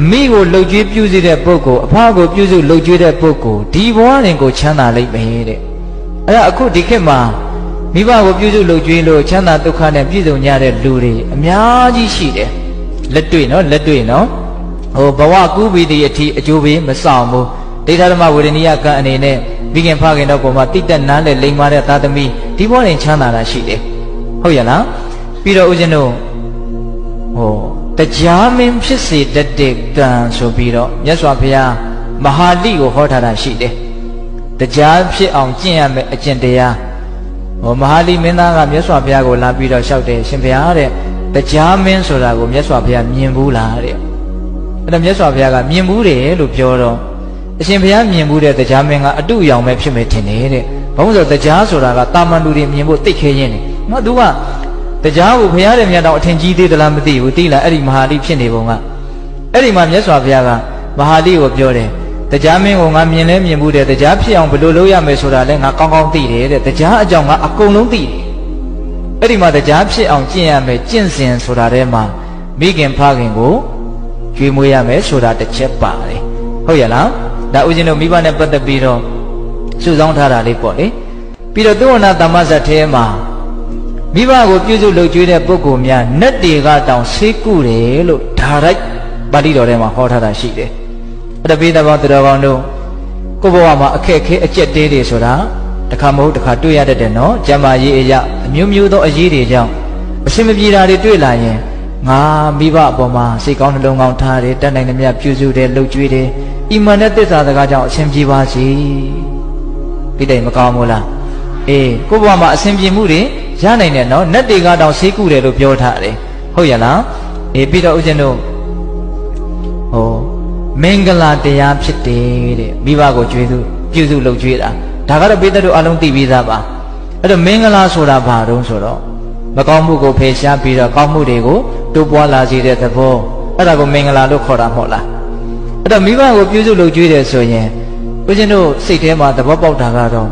အမိကိုလှုပ်ကြွေးပြုစုတဲ့ပုဂ္ဂိုလ်အဖကိုပြုစုလှုပ်ကြွေးတဲ့ပုဂ္ဂိုလ်ဒီဘဝရင်ကိုချမ်းသာလိမ့်မယ်တဲ့အဲ့ဒါအခုဒီခေတ်မှာမိဘကိုပြုစုလှုပ်ကြွေးလို့ချမ်းသာဒုက္ခနဲ့ပြည့်စုံကြတဲ့လူတွေအများကြီးရှိတယ်လက်တွေ့နော်လက်တွေ့နော်ဟိုဘဝကူးပြီးတည်းအထိအကျိုးပေးမဆောင်ဘူးဒိဋ္ဌဓမ္မဝေဒနိယကံအနေနဲ့မိခင်ဖခင်တော့ပုံမှာတိတက်နန်းတဲ့လိမ်မာတဲ့သာသမီဒီဘဝရင်ချမ်းသာတာရှိတယ်ဟုတ်ရဲ့လားပြီးတော့ဦးဇင်းတို့ဟို တရားမင်းဖြစ်စေတတ်တဲ့ကံဆိုပြီးတော့မြတ်စွာဘုရားမဟာလိကိုဟောထားတာရှိတယ်တရားဖြစ်အောင်ကျင့်ရမယ်အကျင့်တရားဟောမဟာလိမင်းသားကမြတ်စွာဘုရားကိုလာပြီးတော့လျှောက်တယ်ရှင်ဘုရားတဲ့တရားမင်းဆိုတာကိုမြတ်စွာဘုရားမြင်ဘူးလားတဲ့အဲ့တော့မြတ်စွာဘုရားကမြင်ဘူးတယ်လို့ပြောတော့အရှင်ဘုရားမြင်ဘူးတဲ့တရားမင်းကအတုအယောင်ပဲဖြစ်မယ်ထင်တယ်တဲ့ဘာလို့လဲဆိုတော့တရားဆိုတာကတာမန်လူတွေမြင်ဖို့တိတ်ခဲရင်းနေငါသူက တရားကိုဘုရားတဲ့မြတ်တော်အထင်ကြီးသေးသလားမသိဘူးသိလားအဲ့ဒီမဟာလိဖြစ်နေပုံကအဲ့ဒီမှာမြတ်စွာဘုရားကမဟာလိကိုပြောတယ်တရားမင်းကိုငါမြင်လဲမြင်ဘူးတဲ့တရားဖြစ်အောင်ဘယ်လိုလုပ်ရမယ်ဆိုတာလဲငါကောင်းကောင်းသိတယ်တဲ့တရားအကြောင်းကအကုန်လုံးသိတယ်အဲ့ဒီမှာတရားဖြစ်အောင်ကျင့်ရမယ်ကျင့်စဉ်ဆိုတာထဲမှာမိခင်ဖခင်ကိုကျွေးမွေးရမယ်ဆိုတာတစ်ချက်ပါတယ်ဟုတ်ရဲ့လားဒါဥစဉ်တို့မိဘနဲ့ပတ်သက်ပြီးတော့စုဆောင်းထားတာလေးပေါ့လေပြီးတော့သုဝနာတမ္မဇတ်ထဲမှာ မိဘကိုပြုစုလုပ်ကြွေးတဲ့ပုဂ္ဂိုလ်များနတ်တွေကတောင်ဆေးကုတယ်လို့ဓာရိုက်ပါဠိတော်ထဲမှာဟောထားတာရှိတယ်အဲ့ဒါပိသဘောတော်ကောင်းတို့ကိုယ့်ဘဝမှာအခက်အခဲအကျက်တဲတွေဆိုတာတစ်ခါမဟုတ်တစ်ခါတွေ့ရတတ်တယ်နော်ကျမ်းမာရေးအရာအမျိုးမျိုးသောအရေးတွေကြောင့်အစင်မပြေတာတွေတွေ့လာရင်ငါမိဘအပေါ်မှာစိတ်ကောင်းနှလုံးကောင်းထားတယ်တတ်နိုင်သမျှပြုစုတယ်လှုပ်ကြွေးတယ်အီမန်နဲ့သစ္စာစကားကြောင့်အဆင်ပြေပါစေဒီတိုင်မကောင်းဘူးလားအေးကိုယ့်ဘဝမှာအဆင်ပြေမှုတွေ ရနိုင်တယ်နော်နတ်တွေကတောင်ဆေးကုတယ်လို့ပြောထားတယ်ဟုတ်ရလားအေးပြီးတော့ဦးဇင်းတို့ဟိုမင်္ဂလာတရားဖြစ်တယ်တဲ့မိဘကိုကြွေးသူပြုစုလုပ်ကြွေးတာဒါကတော့ပိသက်တို့အလုံးသိပြီးသားပါအဲ့တော့မင်္ဂလာဆိုတာဘာတုံးဆိုတော့မကောင်းမှုကိုဖယ်ရှားပြီးတော့ကောင်းမှုတွေကိုတိုးပွားလာစေတဲ့သဘောအဲ့ဒါကိုမင်္ဂလာလို့ခေါ်တာမဟုတ်လားအဲ့တော့မိဘကိုပြုစုလုပ်ကြွေးတယ်ဆိုရင်ဦးဇင်းတို့စိတ်ထဲမှာသဘောပေါက်တာကတော့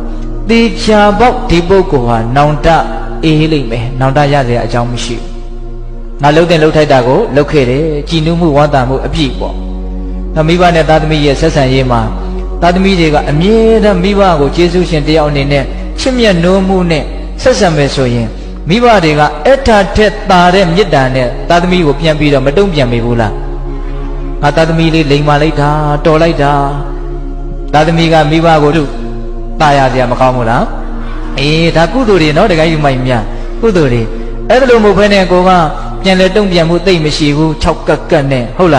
တေချာပေါက်ဒီပုဂ္ဂိုလ်ဟာနောင်တ အေးလိမ့်မယ်နောင်တရစရာအကြောင်းမရှိဘူးငါလှုပ်တဲ့လှုပ်ထိုက်တာကိုလှုပ်ခဲ့တယ်ကြည်နူးမှုဝမ်းသာမှုအပြည့်ပေါ့နောက်မိဘနဲ့သားသမီးရဲ့ဆက်ဆံရေးမှာသားသမီးတွေကအမြဲတမ်းမိဘကိုကျေးဇူးရှင်တယောက်အနေနဲ့ချစ်မြတ်နိုးမှုနဲ့ဆက်ဆံမယ်ဆိုရင်မိဘတွေကအထာထက်သာတဲ့မေတ္တာနဲ့သားသမီးကိုပြန်ပြီးတော့မတုံ့ပြန်မိဘူးလားငါသားသမီးလေးလိမ်မာလိုက်တာတော်လိုက်တာသားသမီးကမိဘကိုတို့ตายရစရာမကောင်းဘူးလား အေးဒါကုသိုလ်တွေနော်တခါယူမိုက်မြကုသိုလ်တွေအဲ့ဒါလိုမဟုတ်ဘဲနဲ့ကိုကပြန်လဲတုံ့ပြန်မှုသိမ့်မရှိဘူး၆ကက်ကက်နဲ့ဟုတ်လား